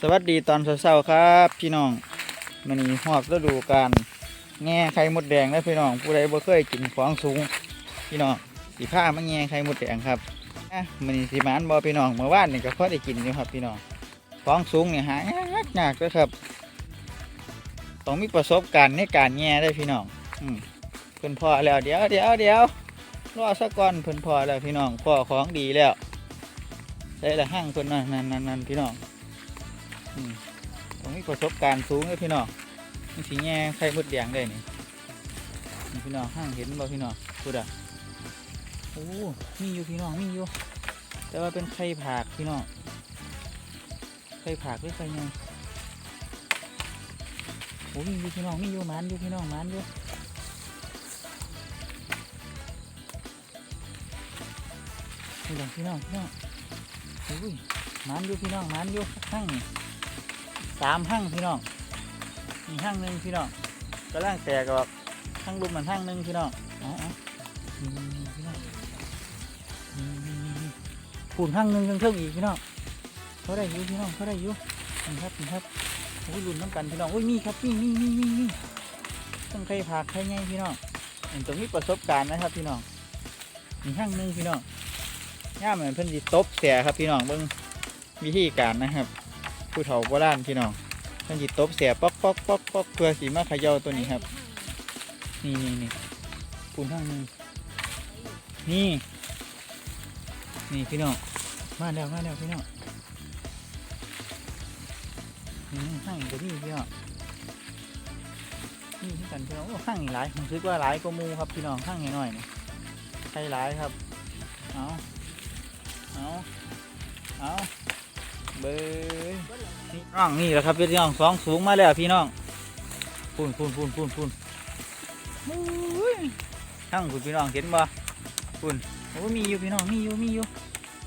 สวัสดีตอนเช้าๆครับ พี่น้องมันนี้หอบฤดูกาลแง่ไข่มดแดงแล้วพี่น้องผู้ใดบ่เคยกินของสูง พี่น้องสีผ้ามาแง่ไข่มดแดงครับอะมันนี้สีมานบ่พี่น้องเมื่อวานนี่ก็พอได้กินอยู่ครับ พี่น้องของสูงเนี่ยหายากยากเลยครับต้องมีประสบการณ์ในการแง่ได้พี่น้องอืมเพิ่นพอแล้วเดี๋ยวเดี๋ยวเดี๋ยวรอสักก่อนเพิ่นพอแล้วพี่น้องพอของดีแล้วได้ละห้างเพิ่นนั่นนั่นนั่นพี่น้อง ต้องมีประสบการณ์สูงเลยพี่น้องนี่สีแง่ไข่มดแดงได้นี่นี่พี่น้องห้างเห็นบ่พี่น้องพูดอะโอ้มีอยู่พี่น้องมีอยู่ แต่ว่าเป็นไข่ผากพี่น้องไข่ผากหรือไข่ยังโอ้มีอยู่พี่น้องมีอยู่มันอยู่พี่น้องมันอยู่นี่แหละพี่น้องพี่น้องโอ้ยมันอยู่พี่น้องมันอยู่ข้างนี่ สามหั่งพี่น้องมีหั่งหนึ่งพี่น้องกระล่างแตกออกหั่งลุมมันหั่งหนึ่งพี่น้องอ๋ออ๋อนี่นี่พี่น้องผูนหั่งหนึ่งเครื่องอีกพี่น้องเขาได้อยู่พี่น้องเขาได้อยู่นี่ครับนี่ครับโอ้ยรุนน้ำกันพี่น้องโอ้ยมีครับมีมีมีมีมีต้องใครผักใครไงพี่น้องเห็นตรงนี้ประสบการณ์นะครับพี่น้องมีหั่งหนึ่งพี่น้องย่าเหมือนเพิ่นสิตบเสียครับพี่น้องเบิ่งวิธีการนะครับ ผู้เฒ่าโบราณพี่น้องมันจิตบเสียป๊อกป๊อกป๊อกป๊อกเพื่อสีมาเขย่าตัวนี้ครับ นี่นี่นี่ปูนข้างหนึงนี่ นี่พี่น้องมาแล้วมาแล้วพี่น้องนี่ข้างตัวนี้พี่น้องนี่ที่กันพี่น้องโอ้ข้างนี่หลายผมคิดว่าหลายกว่าหมูครับพี่น้องข้างหน่อยนี่ใช่หลายครับเอาเอาเอา เบยพี่น้องนี่แหละครับพี่น้องสองสูงมาแล้วพี่น้องพูนพูนพูนพูนพูนทั้งคุณพี่น้องเห็นบ่พูนโอ้มีอยู่พี่น้องมีอยู่มีอยู่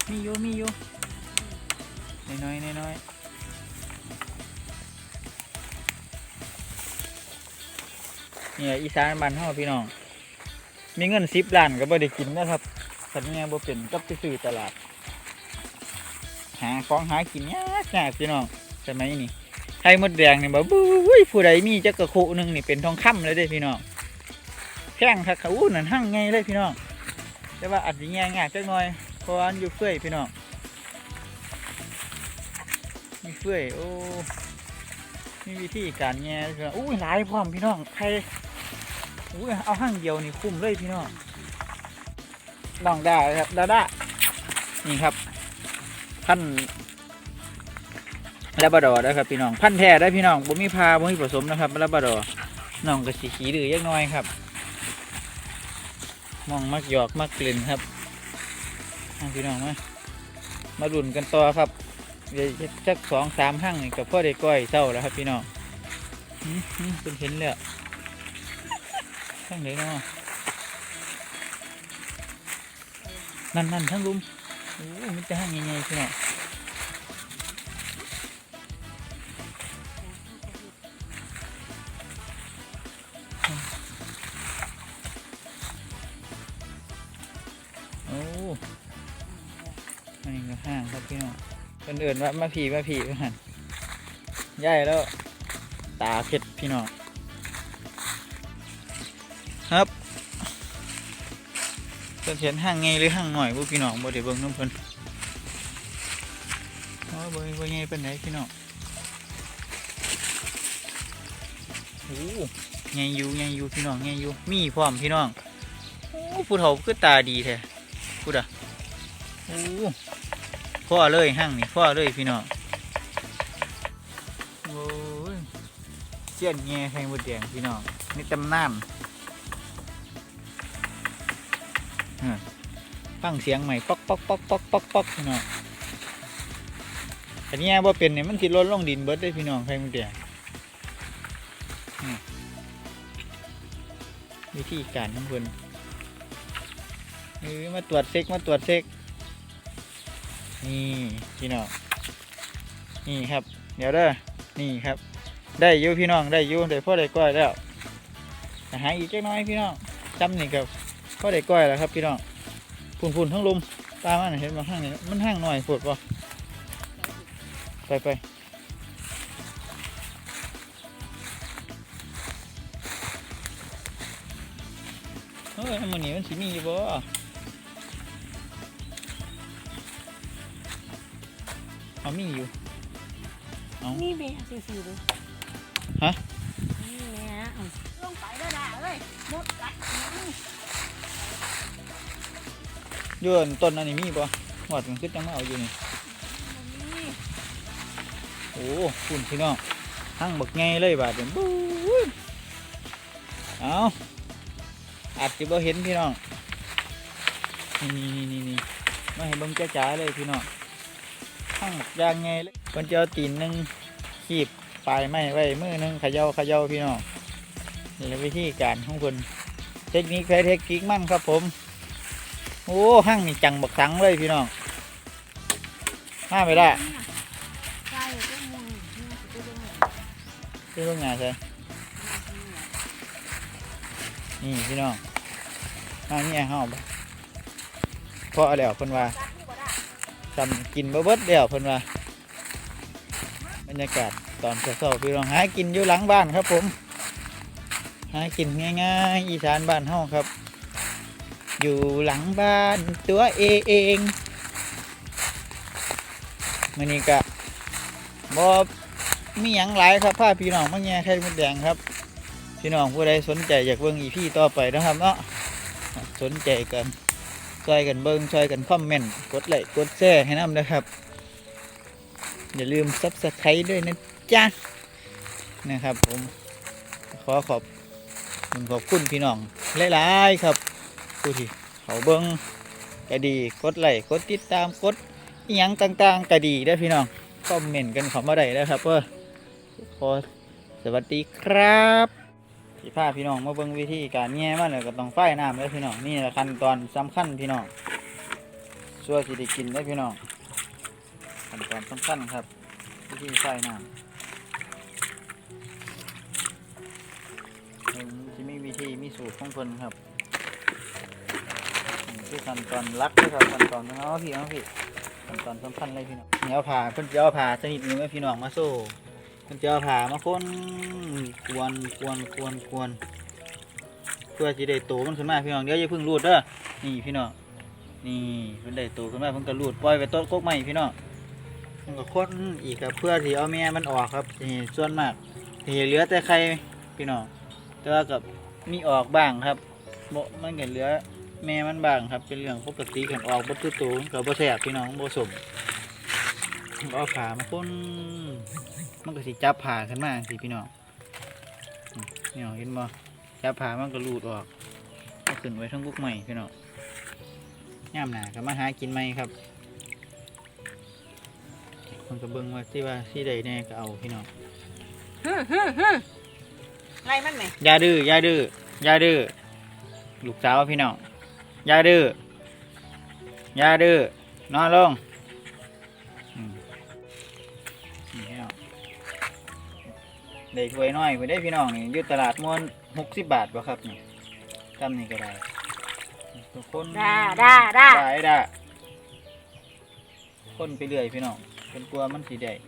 มีอยู่มีอยู่น้อยน้อยน้อยเนี่ยอีสานบ้านเฮาพี่น้อง มีเงินสิบล้านก็บ่ได้กินนะครับสัญญาบ่เป็นกับไปซื้อตลาด หาของหากินยากยากพี่น้องสมัยนี้ไข่มดแดงนี่บบบุ้ยผู้ใดมีจักกระโคหนึ่งนี่เป็นทองคำเลยเด้พี่น้องแข้งคักเขาอู้นั่นหั่งไงเลยพี่น้องแต่ว่าอาจจะแง่งากจักหน่อยเพราะอันอยู่เฟื่อยพี่น้องมีเฟื่อยโอ้มีวิธีการแง่พี่น้องอู้ยหลายพร้อมพี่น้องไข่อู้ยเอาหั่งเดียวนี่คุ้มเลยพี่น้องน้องได้ครับดาด้านี่ครับ พันลาบราดอร์นะครับ พี่น้องพันแท้ได้พี่น้องบ่มีพาบ่มีผสมนะครับลาบราดอร์น้องก็สีขีดื้อยักน้อยครับมองมักหยอกมักกลิ่นครับพี่น้องมามาดุนกันต่อครับเดี๋ยวจักสองสามหั่งกับพ่อได้ก้อยเศร้าแล้วครับ พี่น้องเป็นเห็นแล้วทั้งไหนเนาะนั่นนั่นทั้งลุม โอ้มันจะห่างยังไงพี่น้องโอ้อันนี้ก็ห่างครับพี่น้องคนอื่นว่ามาผีมาผีมาหันใหญ่แล้ว ตาเผ็ดพี่น้องครับ เพิ่นเห็นห่างไงหรือห่างหน่อยพวกพี่น้องบ่ได้เบิ่งน้ำเพิ่นโอ้ยบ่บ่ไงเป็นไหนพี่น้องโอ้ไงอยู่ไงอยู่พี่น้องไงอยู่มีพร้อมพี่น้องโอ้ผู้เฒ่าคือตาดีแท้พูดอะโอ้พ่อเลยห่างนี่พ่อเลยพี่น้องโอ้ยเจียนแง่ไข่มดแดงพี่น้องนี่ตำนาน ฟังเสียงใหม่ป๊อกป๊อกป๊อกป๊อกป๊อกป๊อกพี่น้องอันนี้ว่าเป็นเนี่ยมันติดล้นลงดินเบิดได้พี่น้องใครมันเดียวิธีการทั้งคนนี่มาตรวจเซ็กมาตรวจเซ็กนี่พี่น้องนี่ครับ เดี๋ยวเด้อนี่ครับ ได้ยู่พี่น้องได้ยู่ได้พ่อได้ก้อยแล้วหาอีกเล็กน้อยพี่น้องจำนี่กับ ก็ได้ก้อยแล้วครับพี่น้องพุ่นๆทั้งลมตามันเห็นมาห้างนี่มันห้างหน่อยปวดปะไปไปเฮ้ยมันนี่มันสีมีอยู่บ่เอามีอยู่เอามีเบีย์ซื้อๆเฮะ ยืนต้นอันนี้มีบ่หอดมันขึ้นจังมาเอาอยู่นี่โอ้คุณพี่น้องหั่งบักไงเลยบาดเดี๋ยวบู๊เอาอาจจะบ่เห็นพี่น้องนี่นี่นี่นี่มาให้เบิ่งจ้าๆเลยพี่น้องหั่งบักยางไงเลยเพิ่นจะเอาตีนหนึ่งขีบปลายไม้ไว้มือหนึงขย่าขย่าพี่น้องนี่แหละวิธีการของเพิ่นเทคนิคแพ้เทคนิคมั่นครับผม โอ้หั่งนี่จังบักสังเลยพี่น้องมาไม่ได้ใช่ก็มึงนี่ก็ต้องที่งงานใช่นี่พี่น้องมาเนี่ยเฮาบ่พอแล้วเพิ่นว่าจำกินบ่เบิดแล้วเพิ่นว่าบรรยากาศตอนเช้าๆพี่น้องหากินอยู่หลังบ้านครับผม หากินง่ายๆ อีสานบ้านเฮาครับ อยู่หลังบ้านตัวเองมื้อนี้ก็บ่มีหยังหลายครับผ้าพี่น้องมาแง่ไข่มดแดงครับ พี่น้องผู้ใดสนใจอยากเบิ่งอีพี่ต่อไปนะครับเนาะสนใจกันช่วยกันเบิ่งช่วยกันคอมเมนต์กดไลค์กดแชร์ให้น้ำนะครับ อย่าลืมซับสไครต์ด้วยนะจ๊ะนะครับผมขอขอบคุณขอบคุณพี่น้องหลายๆครับ ผู้ที่เขาเบิ่งก็ดีกดไลค์กดติดตามกดอหยังต่างๆก็ดีได้พี่น้องคอมเมนต์กันเขามาได้แล้วครับเพื่อขอสวัสดีครับพี่พาพี่น้องมาเบิ่งวิธีการแง่มันเลยก็ต้องไฟน้ำเลยพี่น้องนี่แหละขั้นตอนสำคัญพี่น้องช่วยสิได้กินได้พี่น้องขั้นตอนสำคัญครับ วิธีไฟน้ำมันจะมีวิธีมีสูตรของเพิ่นครับ คือขั้นตอนหลักเลยครับขั้นตอนน้องพี่น้องพี่ขั้นตอนสำคัญเลยพี่น้องเนี่ยเอาผ่าเพิ่นจะเอาผ่าชนิดหนึงไว้พี่น้องมาโซ่เพิ่นจะเอาผ่ามาคนกวนกวนกวนกวนเพื่อจะได้โตมันขึ้นมาพี่น้องเดี๋ยวอย่าเพิ่งรูดเด้อนี่พี่น้องนี่เพิ่นได้โตขึ้นมาเพิ่นก็รูดปล่อยไปต้นกกใหม่พี่น้องเพิ่นก็ค้นอีกครับเพื่อที่เอาแม่มันออกครับนี่ส่วนมากที่เหลือแต่ไข่พี่น้องแต่ว่ากับมีออกบ้างครับบ่มันก็เหลือ แม่มันบางครับ เป็นเรื่องปกติกันออกบดตัวโตกับบ่แสบพี่น้องบ่สมเอาผ่ามาพ่นมันก็สิจับผ่าขึ้นมาสิพี่น้องอืมพี่น้องเห็นบ่จับผ่ามันก็รูดออกเอาขึ้นไว้ทั้งบุกใหม่พี่น้องย่ามหนาก็มาหากินใหม่ครับคนก็เบิ่งว่าที่ว่าที่ใดแน่ก็เอาพี่น้องฮึฮึฮึไล่มันไหมอย่าดื้ออย่าดื้ออย่าดื้อลูกสาวพี่น้อง อย่าดื้ออย่าดื้อนอนลงอืมนี่พี่น้องเด็กไว้น้อยไปได้พี่น้องนี่อยุตลาดมวนหกสิบบาทบ่ครับนี่ทำนี่ก็ได้ทุกคนด่าด่าด่าได้ด่าคนไปเรื่อยพี่น้องเป็นกลัวมันสีแดง